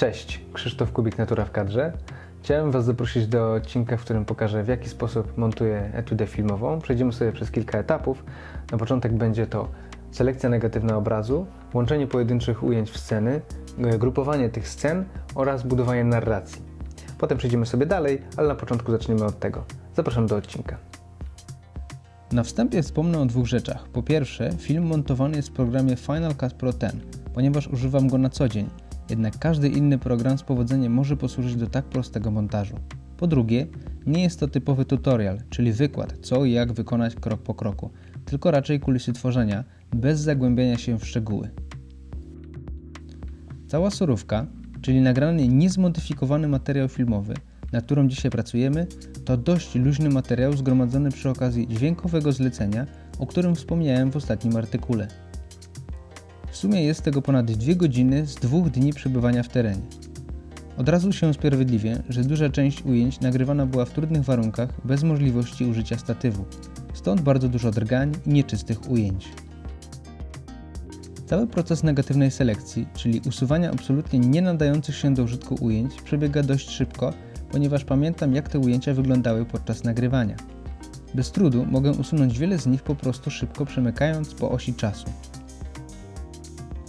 Cześć, Krzysztof Kubik, Natura w kadrze. Chciałem Was zaprosić do odcinka, w którym pokażę, w jaki sposób montuję etudę filmową. Przejdziemy sobie przez kilka etapów. Na początek będzie to selekcja negatywna obrazu, łączenie pojedynczych ujęć w sceny, e, grupowanie tych scen oraz budowanie narracji. Potem przejdziemy sobie dalej, ale na początku zaczniemy od tego. Zapraszam do odcinka. Na wstępie wspomnę o dwóch rzeczach. Po pierwsze, film montowany jest w programie Final Cut Pro 10, ponieważ używam go na co dzień. Jednak każdy inny program z powodzeniem może posłużyć do tak prostego montażu. Po drugie, nie jest to typowy tutorial, czyli wykład, co i jak wykonać krok po kroku, tylko raczej kulisy tworzenia, bez zagłębiania się w szczegóły. Cała surówka, czyli nagrany niezmodyfikowany materiał filmowy, nad którą dzisiaj pracujemy, to dość luźny materiał zgromadzony przy okazji dźwiękowego zlecenia, o którym wspomniałem w ostatnim artykule. Sumie jest tego ponad 2 godziny z dwóch dni przebywania w terenie. Od razu się usprawiedliwię, że duża część ujęć nagrywana była w trudnych warunkach, bez możliwości użycia statywu, stąd bardzo dużo drgań i nieczystych ujęć. Cały proces negatywnej selekcji, czyli usuwania absolutnie nie nadających się do użytku ujęć, przebiega dość szybko, ponieważ pamiętam jak te ujęcia wyglądały podczas nagrywania. Bez trudu mogę usunąć wiele z nich po prostu szybko przemykając po osi czasu.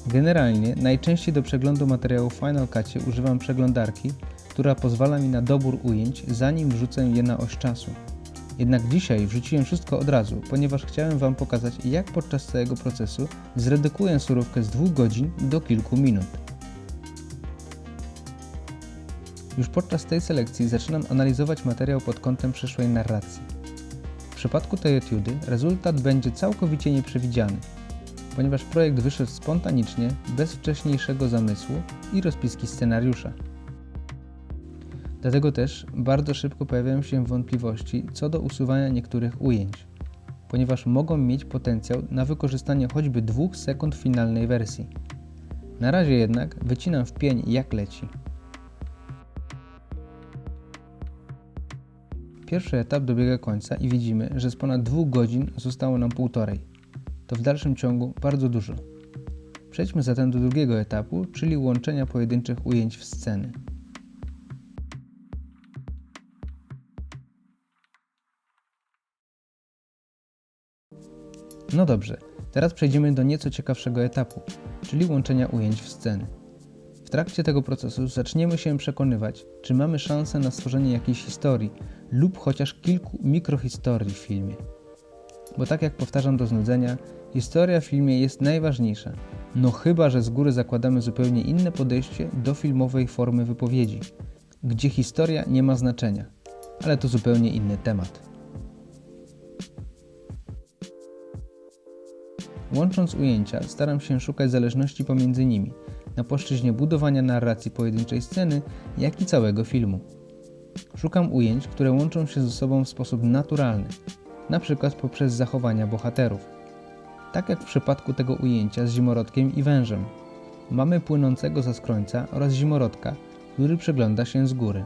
Generalnie najczęściej do przeglądu materiału w Final Cutie używam przeglądarki, która pozwala mi na dobór ujęć zanim wrzucę je na oś czasu. Jednak dzisiaj wrzuciłem wszystko od razu, ponieważ chciałem Wam pokazać jak podczas całego procesu zredukuję surówkę z 2 godzin do kilku minut. Już podczas tej selekcji zaczynam analizować materiał pod kątem przyszłej narracji. W przypadku tej etiudy rezultat będzie całkowicie nieprzewidziany, ponieważ projekt wyszedł spontanicznie, bez wcześniejszego zamysłu i rozpiski scenariusza. Dlatego też bardzo szybko pojawiają się wątpliwości co do usuwania niektórych ujęć, ponieważ mogą mieć potencjał na wykorzystanie choćby dwóch sekund finalnej wersji. Na razie jednak wycinam w pień jak leci. Pierwszy etap dobiega końca i widzimy, że z ponad dwóch godzin zostało nam półtorej. To w dalszym ciągu bardzo dużo. Przejdźmy zatem do drugiego etapu, czyli łączenia pojedynczych ujęć w sceny. No dobrze, teraz przejdziemy do nieco ciekawszego etapu, czyli łączenia ujęć w sceny. W trakcie tego procesu zaczniemy się przekonywać, czy mamy szansę na stworzenie jakiejś historii lub chociaż kilku mikrohistorii w filmie. Bo tak jak powtarzam do znudzenia, historia w filmie jest najważniejsza. No chyba, że z góry zakładamy zupełnie inne podejście do filmowej formy wypowiedzi, gdzie historia nie ma znaczenia, ale to zupełnie inny temat. Łącząc ujęcia, staram się szukać zależności pomiędzy nimi, na płaszczyźnie budowania narracji pojedynczej sceny, jak i całego filmu. Szukam ujęć, które łączą się ze sobą w sposób naturalny, na przykład poprzez zachowania bohaterów. Tak jak w przypadku tego ujęcia z zimorodkiem i wężem. Mamy płynącego za skrońca oraz zimorodka, który przegląda się z góry.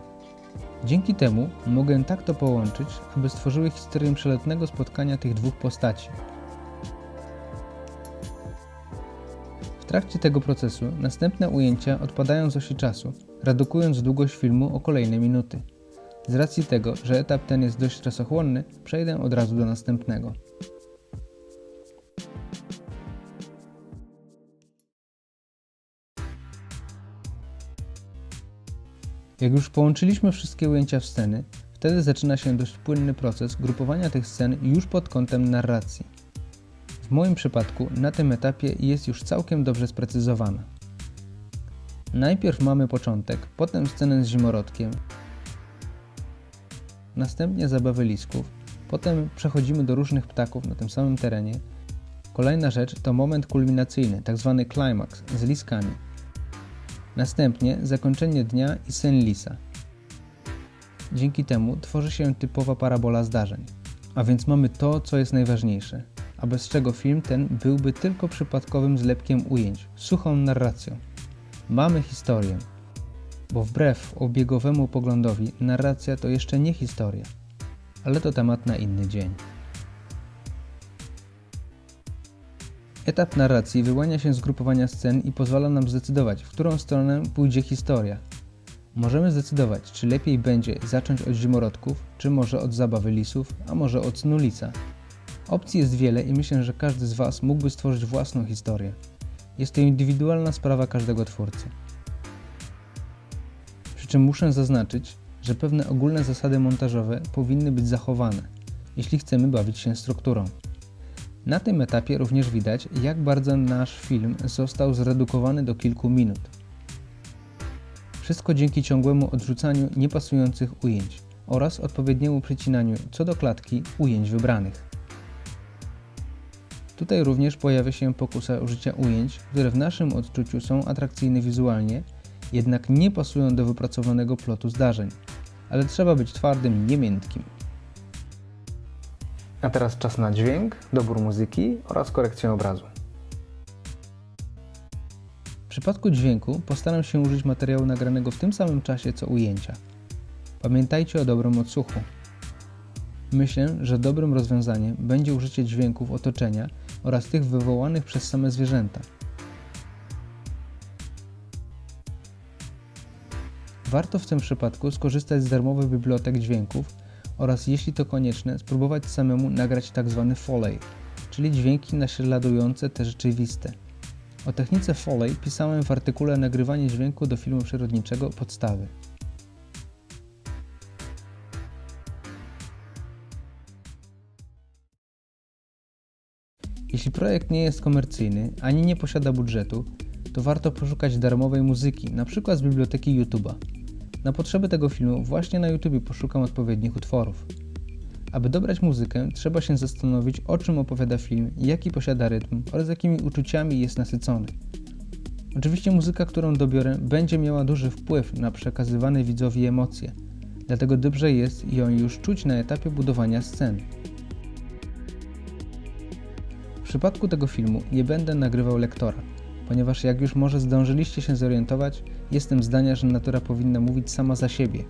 Dzięki temu mogę tak to połączyć, aby stworzyły historię przelotnego spotkania tych dwóch postaci. W trakcie tego procesu następne ujęcia odpadają z osi czasu, redukując długość filmu o kolejne minuty. Z racji tego, że etap ten jest dość czasochłonny, przejdę od razu do następnego. Jak już połączyliśmy wszystkie ujęcia w sceny, wtedy zaczyna się dość płynny proces grupowania tych scen już pod kątem narracji. W moim przypadku na tym etapie jest już całkiem dobrze sprecyzowana. Najpierw mamy początek, potem scenę z zimorodkiem, następnie zabawy lisków, potem przechodzimy do różnych ptaków na tym samym terenie. Kolejna rzecz to moment kulminacyjny, tzw. Tak climax z liskami. Następnie zakończenie dnia i sen lisa. Dzięki temu tworzy się typowa parabola zdarzeń. A więc mamy to, co jest najważniejsze, a bez czego film ten byłby tylko przypadkowym zlepkiem ujęć, suchą narracją. Mamy historię, bo wbrew obiegowemu poglądowi narracja to jeszcze nie historia, ale to temat na inny dzień. Etap narracji wyłania się z grupowania scen i pozwala nam zdecydować, w którą stronę pójdzie historia. Możemy zdecydować, czy lepiej będzie zacząć od zimorodków, czy może od zabawy lisów, a może od snu lisa. Opcji jest wiele i myślę, że każdy z Was mógłby stworzyć własną historię. Jest to indywidualna sprawa każdego twórcy. Przy czym muszę zaznaczyć, że pewne ogólne zasady montażowe powinny być zachowane, jeśli chcemy bawić się strukturą. Na tym etapie również widać, jak bardzo nasz film został zredukowany do kilku minut. Wszystko dzięki ciągłemu odrzucaniu niepasujących ujęć oraz odpowiedniemu przycinaniu co do klatki ujęć wybranych. Tutaj również pojawia się pokusa użycia ujęć, które w naszym odczuciu są atrakcyjne wizualnie, jednak nie pasują do wypracowanego plotu zdarzeń. Ale trzeba być twardym, nie miętkim. A teraz czas na dźwięk, dobór muzyki oraz korekcję obrazu. W przypadku dźwięku postaram się użyć materiału nagranego w tym samym czasie co ujęcia. Pamiętajcie o dobrym odsłuchu. Myślę, że dobrym rozwiązaniem będzie użycie dźwięków otoczenia oraz tych wywołanych przez same zwierzęta. Warto w tym przypadku skorzystać z darmowych bibliotek dźwięków oraz jeśli to konieczne, spróbować samemu nagrać tzw. foley, czyli dźwięki naśladujące te rzeczywiste. O technice foley pisałem w artykule Nagrywanie dźwięku do filmu przyrodniczego podstawy. Jeśli projekt nie jest komercyjny ani nie posiada budżetu, to warto poszukać darmowej muzyki, np. z biblioteki YouTube'a. Na potrzeby tego filmu właśnie na YouTube poszukam odpowiednich utworów. Aby dobrać muzykę, trzeba się zastanowić, o czym opowiada film, jaki posiada rytm oraz jakimi uczuciami jest nasycony. Oczywiście muzyka, którą dobiorę, będzie miała duży wpływ na przekazywane widzowi emocje, dlatego dobrze jest ją już czuć na etapie budowania scen. W przypadku tego filmu nie będę nagrywał lektora, ponieważ jak już może zdążyliście się zorientować, jestem zdania, że natura powinna mówić sama za siebie,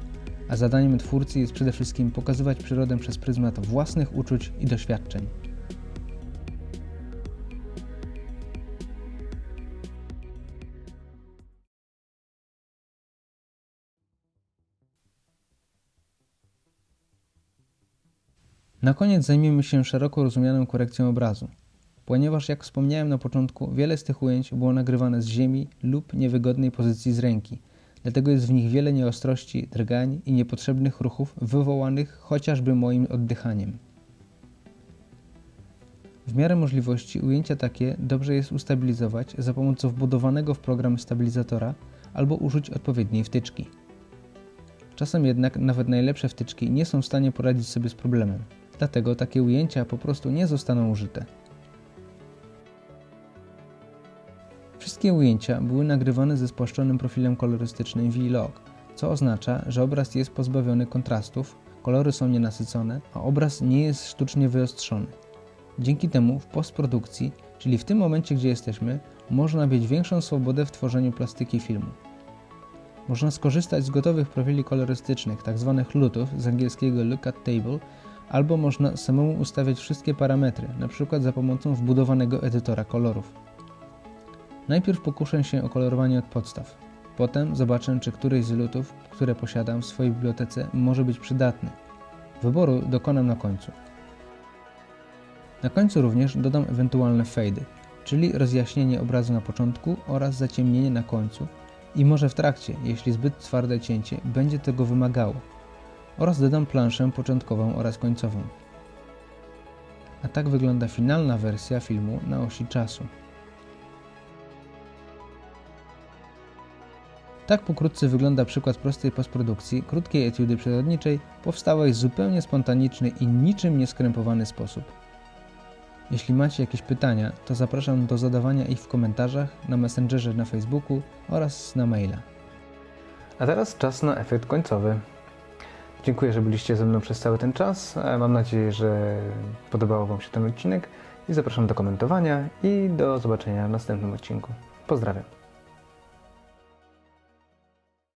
a zadaniem twórcy jest przede wszystkim pokazywać przyrodę przez pryzmat własnych uczuć i doświadczeń. Na koniec zajmiemy się szeroko rozumianą korekcją obrazu ponieważ jak wspomniałem na początku, wiele z tych ujęć było nagrywane z ziemi lub niewygodnej pozycji z ręki. Dlatego jest w nich wiele nieostrości, drgań i niepotrzebnych ruchów wywołanych chociażby moim oddychaniem. W miarę możliwości ujęcia takie dobrze jest ustabilizować za pomocą wbudowanego w program stabilizatora albo użyć odpowiedniej wtyczki. Czasem jednak nawet najlepsze wtyczki nie są w stanie poradzić sobie z problemem, dlatego takie ujęcia po prostu nie zostaną użyte. Wszystkie ujęcia były nagrywane ze spłaszczonym profilem kolorystycznym V-Log, co oznacza, że obraz jest pozbawiony kontrastów, kolory są nienasycone, a obraz nie jest sztucznie wyostrzony. Dzięki temu w postprodukcji, czyli w tym momencie, gdzie jesteśmy, można mieć większą swobodę w tworzeniu plastyki filmu. Można skorzystać z gotowych profili kolorystycznych, tzw. Tak lutów z angielskiego look at table, albo można samemu ustawiać wszystkie parametry, np. za pomocą wbudowanego edytora kolorów. Najpierw pokuszę się o kolorowanie od podstaw. Potem zobaczę, czy któryś z lutów, które posiadam w swojej bibliotece, może być przydatny. Wyboru dokonam na końcu. Na końcu również dodam ewentualne fade, czyli rozjaśnienie obrazu na początku oraz zaciemnienie na końcu i może w trakcie, jeśli zbyt twarde cięcie będzie tego wymagało. Oraz dodam planszę początkową oraz końcową. A tak wygląda finalna wersja filmu na osi czasu. Tak pokrótce wygląda przykład prostej postprodukcji, krótkiej etiudy przyrodniczej, powstałej w zupełnie spontaniczny i niczym nieskrępowany sposób. Jeśli macie jakieś pytania, to zapraszam do zadawania ich w komentarzach, na Messengerze na Facebooku oraz na maila. A teraz czas na efekt końcowy. Dziękuję, że byliście ze mną przez cały ten czas. Mam nadzieję, że podobał Wam się ten odcinek i zapraszam do komentowania i do zobaczenia w następnym odcinku. Pozdrawiam.